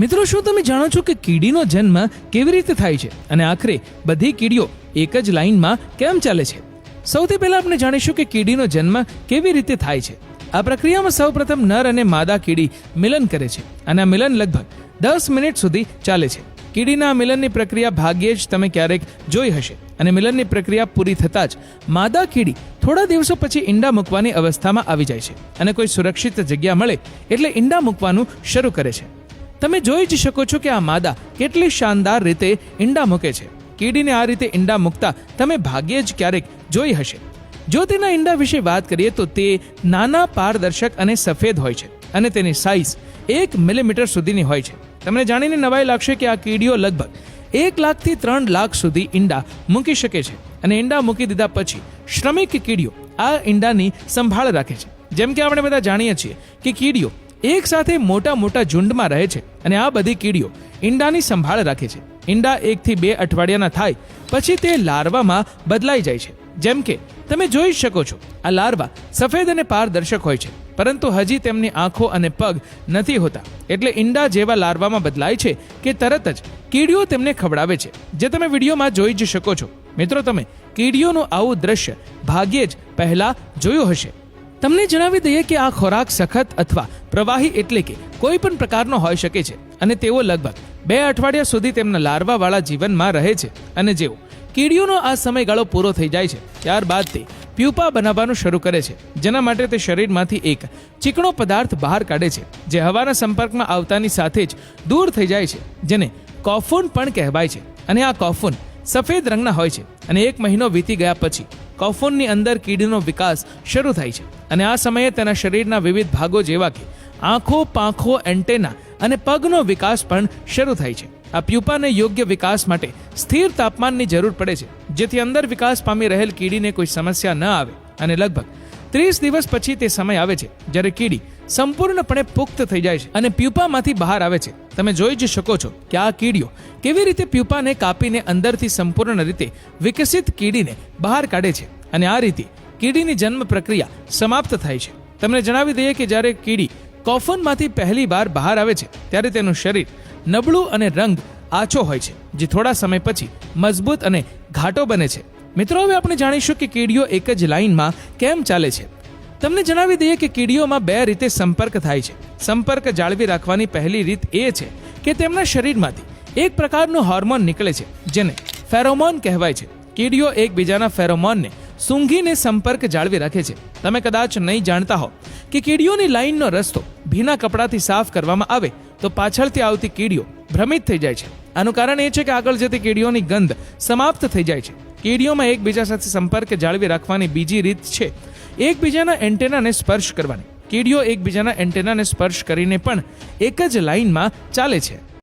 મિત્રો, શું તમે જાણો છો કે કીડીનો જન્મ કેવી રીતે થાય છે? અને આખરે બધી કીડીઓ એક જ લાઈનમાં કેમ ચાલે છે? સૌથી પહેલા આપણે જાણીશું કે કીડીનો જન્મ કેવી રીતે થાય છે. આ પ્રક્રિયામાં સૌપ્રથમ નર અને માદા કીડી મિલન કરે છે અને આ મિલન લગભગ દસ મિનિટ સુધી ચાલે છે. કીડીના મિલનની પ્રક્રિયા ભાગ્યે જ તમે ક્યારેક જોઈ હશે અને મિલનની પ્રક્રિયા પૂરી થતાં જ માદા કીડી થોડા દિવસો પછી ઈંડા મૂકવાની અવસ્થામાં આવી જાય છે અને કોઈ સુરક્ષિત જગ્યા મળે એટલે ઈંડા મૂકવાનું શરૂ કરે છે. તમે જોઈ જ શકો છો કે આ માદા કેટલી શાનદાર રીતે ઈંડા મૂકે છે. કીડીને આ રીતે ઈંડા મૂકતા તમે ભાગ્યે જ ક્યારેક જોઈ હશે. જો તેના ઈંડા વિશે વાત કરીએ તો તે નાના પારદર્શક અને સફેદ હોય છે અને તેની સાઇઝ એક મિલીમીટર સુધીની હોય છે. તમને જાણીને નવાઈ લાગશે કે આ કીડીઓ લગભગ એક લાખથી ત્રણ લાખ સુધી ઈંડા મૂકી શકે છે અને ઈંડા મૂકી દીધા પછી શ્રમિક કીડીઓ આ ઈંડાની સંભાળ રાખે છે. જેમ કે આપણે બધા જાણીએ છીએ કે કીડીઓ એક સાથે મોટા મોટા ઝુંડમાં રહે છે અને આ બધી કીડીઓ ઈંડાની સંભાળ રાખે છે. ઈંડા એકથી બે અઠવાડિયાના થાય, પછી તે લાર્વામાં બદલાઈ જાય છે. જેમ કે, તમે જોઈ શકો છો, આ લાર્વા સફેદ અને પારદર્શક હોય છે, પરંતુ હજી તેમની આંખો અને પગ નથી હોતા. એટલે ઈંડા જેવા લાર્વામાં બદલાય છે કે તરત જ કીડીઓ તેમને ખવડાવે છે. જે તમે વિડીયોમાં જોઈ જ શકો છો. મિત્રો, તમે કીડીઓનું આવું દ્રશ્ય ભાગ્યે જ પહેલા જોયું હશે. તમને જણાવી દઈએ કે આ ખોરાક સખત અથવા પ્રવાહી એટલે કે કોઈ પણ પ્રકારનો હોઈ શકે છે અને તેઓ લગભગ બે અઠવાડિયા સુધી તેમના લાર્વાવાળા જીવનમાં રહે છે અને જેઓ કીડીઓનો આ સમયગાળો પૂરો થઈ જાય છે, ત્યારબાદ તે પ્યુપા બનાવવાનું શરૂ કરે છે, જેના માટે તે શરીરમાંથી એક ચીકણો પદાર્થ બહાર કાઢે છે, જે હવાના સંપર્કમાં આવતાની સાથે જ દૂર થઈ જાય છે, જેને કોફૂન પણ કહેવાય છે. અને આ કોફૂન સફેદ રંગના હોય છે અને એક મહિનો વીતી ગયા પછી કોફૂનની અંદર કીડીનો વિકાસ શરૂ થાય છે. અને આ સમયે તેના શરીરના વિવિધ ભાગો જેવા કે આંખો, પાંખો, એન્ટેના અને પગનો વિકાસ પણ શરૂ થાય છે. આ પ્યુપાને યોગ્ય વિકાસ માટે સ્થિર તાપમાનની જરૂર પડે છે, જેથી અંદર વિકાસ પામી રહેલ કીડીને કોઈ સમસ્યા ન આવે અને લગભગ ત્રીસ દિવસ પછી તે સમય આવે છે, જ્યારે કીડી સંપૂર્ણપણે પુખ્ત થઈ જાય છે અને પ્યુપામાંથી બહાર આવે છે. તમે જોઈ જ શકો છો કે આ કીડીઓ કેવી રીતે પ્યુપાને કાપીને અંદરથી સંપૂર્ણ રીતે વિકસિત કીડીને બહાર કાઢે છે અને આ રીતે કીડીની જન્મ પ્રક્રિયા સમાપ્ત થાય છે. તમને જણાવી દઈએ કે જ્યારે કીડી કોફનમાંથી પહેલી વાર બહાર આવે છે, ત્યારે તેનું શરીર નબળું અને રંગ આછો હોય છે, જે થોડા સમય પછી મજબૂત અને ઘાટો બને છે. મિત્રો, હવે આપણે જાણીશું કે કીડીઓ એક જ લાઈનમાં કેમ ચાલે છે. તમને જણાવી દઈએ કે કીડીઓમાં બે રીતે સંપર્ક થાય છે. સંપર્ક જાળવી રાખવાની પહેલી રીત એ છે કે તેમના શરીરમાંથી એક પ્રકારનું હોર્મોન નીકળે છે, જેને ફેરોમોન કહેવાય છે. કીડીઓ એકબીજાના ફેરોમોનને સૂંઘીને સંપર્ક જાળવી રાખે છે. તમે કદાચ નહીં જાણતા હો કે કીડીઓની લાઈનનો રસ્તો ભીના કપડાથી સાફ કરવામાં આવે તો પાછળથી આવતી કીડીઓ ભ્રમિત થઈ જાય છે. આનું કારણ એ છે કે આગળ જતી કીડીઓની ગંધ સમાપ્ત થઈ જાય છે. કીડીઓમાં એકબીજા સાથે સંપર્ક જાળવી રાખવાની બીજી રીત છે એકબીજાના એન્ટેનાને સ્પર્શ કરવાની. કીડીઓ એકબીજાના એન્ટેનાને સ્પર્શ કરીને પણ એક જ લાઈનમાં ચાલે છે.